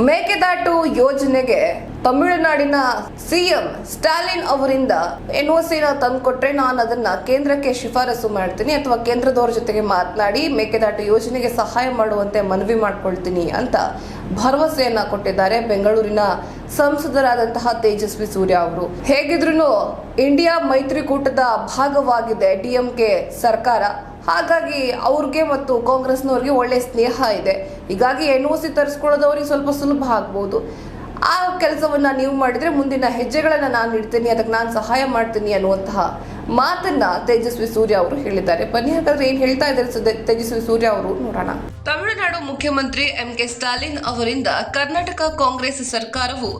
ಮೇಕೆದಾಟು ಯೋಜನೆಗೆ ತಮಿಳುನಾಡಿನ ಸಿಎಂ ಸ್ಟಾಲಿನ್ ಅವರಿಂದ ಎನ್ ಸಿನ ತಂದುಕೊಟ್ರೆ ನಾನು ಅದನ್ನ ಕೇಂದ್ರಕ್ಕೆ ಶಿಫಾರಸು ಮಾಡ್ತೀನಿ ಅಥವಾ ಕೇಂದ್ರದವ್ರ ಜೊತೆಗೆ ಮಾತನಾಡಿ ಮೇಕೆದಾಟು ಯೋಜನೆಗೆ ಸಹಾಯ ಮಾಡುವಂತೆ ಮನವಿ ಮಾಡ್ಕೊಳ್ತೀನಿ ಅಂತ ಭರವಸೆಯನ್ನ ಕೊಟ್ಟಿದ್ದಾರೆ ಬೆಂಗಳೂರಿನ ಸಂಸದರಾದಂತಹ ತೇಜಸ್ವಿ ಸೂರ್ಯ ಅವರು. ಹೇಗಿದ್ರು ಇಂಡಿಯಾ ಮೈತ್ರಿಕೂಟದ ಭಾಗವಾಗಿದೆ ಡಿಎಂಕೆ ಸರ್ಕಾರ. ಹಾಗಾಗಿ ಅವ್ರಿಗೆ ಮತ್ತು ಕಾಂಗ್ರೆಸ್ನವ್ರಿಗೆ ಒಳ್ಳೆ ಸ್ನೇಹ ಇದೆ. ಹೀಗಾಗಿ ಎನ್ ಒ ಸಿ ತರಿಸ್ಕೊಳ್ಳೋದವ್ರಿಗೆ ಸ್ವಲ್ಪ ಸುಲಭ ಆಗ್ಬೋದು. ಆ ಕೆಲಸವನ್ನ ನೀವು ಮಾಡಿದ್ರೆ ಮುಂದಿನ ಹೆಜ್ಜೆಗಳನ್ನ ನಾನು ಇಡ್ತೀನಿ, ಅದಕ್ಕೆ ನಾನು ಸಹಾಯ ಮಾಡ್ತೀನಿ ಅನ್ನುವಂತಹ ಮಾತನ್ನ ತೇಜಸ್ವಿ ಸೂರ್ಯ ಅವರು ಹೇಳಿದ್ದಾರೆ. ಬನ್ನಿ, ಹಾಗಾದ್ರೆ ಏನ್ ಹೇಳ್ತಾ ಇದ್ದಾರೆ ತೇಜಸ್ವಿ ಸೂರ್ಯ ಅವರು ನೋಡೋಣ. ತಮಿಳುನಾಡು ಮುಖ್ಯಮಂತ್ರಿ ಎಂ ಕೆ ಸ್ಟಾಲಿನ್ ಅವರಿಂದ ಕರ್ನಾಟಕ ಕಾಂಗ್ರೆಸ್ ಸರ್ಕಾರವು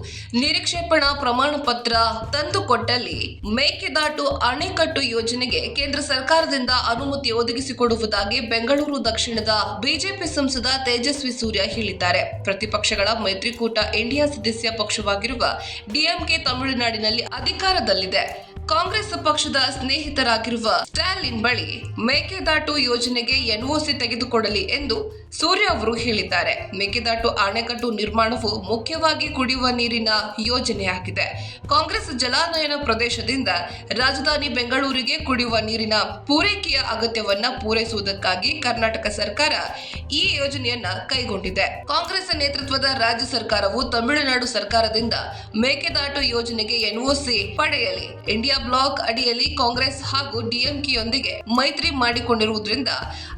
ನಿರೀಕ್ಷೇಪಣಾ ಪ್ರಮಾಣ ಪತ್ರ ತಂದುಕೊಟ್ಟಲ್ಲಿ ಮೇಕೆದಾಟು ಅಣೆಕಟ್ಟು ಯೋಜನೆಗೆ ಕೇಂದ್ರ ಸರ್ಕಾರದಿಂದ ಅನುಮತಿ ಒದಗಿಸಿಕೊಡುವುದಾಗಿ ಬೆಂಗಳೂರು ದಕ್ಷಿಣದ ಬಿಜೆಪಿ ಸಂಸದ ತೇಜಸ್ವಿ ಸೂರ್ಯ ಹೇಳಿದ್ದಾರೆ. ಪ್ರತಿಪಕ್ಷಗಳ ಮೈತ್ರಿಕೂಟ ಇಂಡಿಯಾ ಸದಸ್ಯ ಪಕ್ಷವಾಗಿರುವ ಡಿಎಂಕೆ ತಮಿಳುನಾಡಿನಲ್ಲಿ ಅಧಿಕಾರದಲ್ಲಿದೆ. ಕಾಂಗ್ರೆಸ್ ಪಕ್ಷದ ಸ್ನೇಹಿತರಾಗಿರುವ ಸ್ಟಾಲಿನ್ ಬಳಿ ಮೇಕೆದಾಟು ಯೋಜನೆಗೆ ಎನ್ಒಸಿ ತೆಗೆದುಕೊಡಲಿ ಎಂದು ಸೂರ್ಯ ಅವರು ಹೇಳಿದ್ದಾರೆ. ಮೇಕೆದಾಟು ಅಣೆಕಟ್ಟು ನಿರ್ಮಾಣವು ಮುಖ್ಯವಾಗಿ ಕುಡಿಯುವ ನೀರಿನ ಯೋಜನೆಯಾಗಿದೆ. ಕಾಂಗ್ರೆಸ್ ಜಲಾನಯನ ಪ್ರದೇಶದಿಂದ ರಾಜಧಾನಿ ಬೆಂಗಳೂರಿಗೆ ಕುಡಿಯುವ ನೀರಿನ ಪೂರೈಕೆಯ ಅಗತ್ಯವನ್ನ ಪೂರೈಸುವುದಕ್ಕಾಗಿ ಕರ್ನಾಟಕ ಸರ್ಕಾರ ಈ ಯೋಜನೆಯನ್ನ ಕೈಗೊಂಡಿದೆ. ಕಾಂಗ್ರೆಸ್ ನೇತೃತ್ವದ ರಾಜ್ಯ ಸರ್ಕಾರವು ತಮಿಳುನಾಡು ಸರ್ಕಾರದಿಂದ ಮೇಕೆದಾಟು ಯೋಜನೆಗೆ ಎನ್ಒಸಿ ಪಡೆಯಲಿ. ಇಂಡಿಯಾ ಬ್ಲಾಕ್ ಅಡಿಯಲ್ಲಿ ಕಾಂಗ್ರೆಸ್ ಹಾಗೂ ಡಿಎಂಕೆಯೊಂದಿಗೆ ಮೈತ್ರಿ ಮಾಡಿಕೊಂಡಿರುವುದರಿಂದ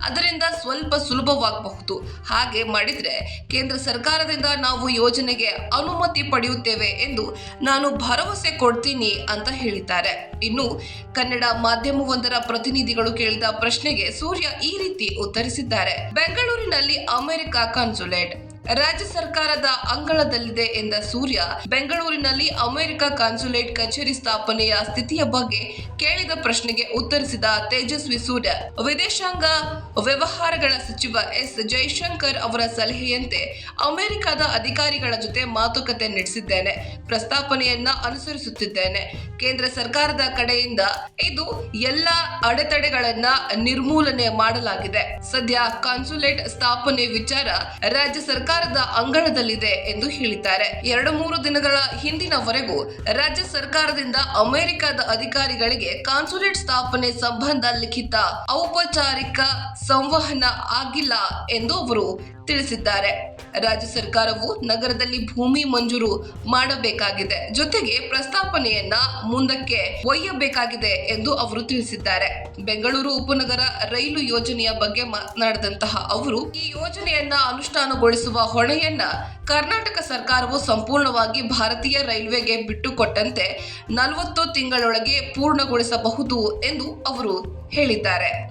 ಅದರಿಂದ ಸ್ವಲ್ಪ ಸುಲಭವಾಗಬಹುದು. ಹಾಗೆ ಮಾಡಿದ್ರೆ ಕೇಂದ್ರ ಸರ್ಕಾರದಿಂದ ನಾವು ಯೋಜನೆಗೆ ಅನುಮತಿ ಪಡೆಯುತ್ತೇವೆ ಎಂದು ನಾನು ಭರವಸೆ ಕೊಡ್ತೀನಿ ಅಂತ ಹೇಳಿದ್ದಾರೆ. ಇನ್ನು ಕನ್ನಡ ಮಾಧ್ಯಮವೊಂದರ ಪ್ರತಿನಿಧಿಗಳು ಕೇಳಿದ ಪ್ರಶ್ನೆಗೆ ಸೂರ್ಯ ಈ ರೀತಿ ಉತ್ತರಿಸಿದ್ದಾರೆ. ಬೆಂಗಳೂರಿನಲ್ಲಿ ಅಮೆರಿಕ ಕಾನ್ಸುಲೇಟ್ ರಾಜ್ಯ ಸರ್ಕಾರದ ಅಂಗಳದಲ್ಲಿದೆ ಎಂದ ಸೂರ್ಯ, ಬೆಂಗಳೂರಿನಲ್ಲಿ ಅಮೆರಿಕ ಕಾನ್ಸುಲೇಟ್ ಕಚೇರಿ ಸ್ಥಾಪನೆಯ ಸ್ಥಿತಿಯ ಬಗ್ಗೆ ಕೇಳಿದ ಪ್ರಶ್ನೆಗೆ ಉತ್ತರಿಸಿದ ತೇಜಸ್ವಿ ಸೂರ್ಯ, ವಿದೇಶಾಂಗ ವ್ಯವಹಾರಗಳ ಸಚಿವ ಎಸ್. ಜೈಶಂಕರ್ ಅವರ ಸಲಹೆಯಂತೆ ಅಮೆರಿಕದ ಅಧಿಕಾರಿಗಳ ಜೊತೆ ಮಾತುಕತೆ ನಡೆಸಿದ್ದೇನೆ, ಪ್ರಸ್ತಾಪನೆಯನ್ನ ಅನುಸರಿಸುತ್ತಿದ್ದೇನೆ. ಕೇಂದ್ರ ಸರ್ಕಾರದ ಕಡೆಯಿಂದ ಇದು ಎಲ್ಲ ಅಡೆತಡೆಗಳನ್ನ ನಿರ್ಮೂಲನೆ ಮಾಡಲಾಗಿದೆ. ಸದ್ಯ ಕಾನ್ಸುಲೇಟ್ ಸ್ಥಾಪನೆ ವಿಚಾರ ರಾಜ್ಯ ಸರ್ಕಾರದ ಅಂಗಳದಲ್ಲಿದೆ ಎಂದು ಹೇಳಿದ್ದಾರೆ. ಎರಡು ಮೂರು ದಿನಗಳ ಹಿಂದಿನವರೆಗೂ ರಾಜ್ಯ ಸರ್ಕಾರದಿಂದ ಅಮೆರಿಕದ ಅಧಿಕಾರಿಗಳಿಗೆ ಕಾನ್ಸುಲೇಟ್ ಸ್ಥಾಪನೆ ಸಂಬಂಧ ಲಿಖಿತ ಔಪಚಾರಿಕ ಸಂವಹನ ಆಗಿಲ್ಲ ಎಂದು ಅವರು ತಿಳಿಸಿದ್ದಾರೆ. ರಾಜ್ಯ ಸರ್ಕಾರವು ನಗರದಲ್ಲಿ ಭೂಮಿ ಮಂಜೂರು ಮಾಡಬೇಕಾಗಿದೆ. ಜೊತೆಗೆ ಪ್ರಸ್ತಾಪನೆಯನ್ನ ಮುಂದಕ್ಕೆ ಒಯ್ಯಬೇಕಾಗಿದೆ ಎಂದು ಅವರು ತಿಳಿಸಿದ್ದಾರೆ. ಬೆಂಗಳೂರು ಉಪನಗರ ರೈಲು ಯೋಜನೆಯ ಬಗ್ಗೆ ಮಾತನಾಡಿದಂತಹ ಅವರು, ಈ ಯೋಜನೆಯನ್ನ ಅನುಷ್ಠಾನಗೊಳಿಸುವ ಹೊಣೆಯನ್ನ ಕರ್ನಾಟಕ ಸರ್ಕಾರವು ಸಂಪೂರ್ಣವಾಗಿ ಭಾರತೀಯ ರೈಲ್ವೆಗೆ ಬಿಟ್ಟುಕೊಟ್ಟಂತೆ ನಲವತ್ತು ತಿಂಗಳೊಳಗೆ ಪೂರ್ಣಗೊಳಿಸಬಹುದು ಎಂದು ಅವರು ಹೇಳಿದ್ದಾರೆ.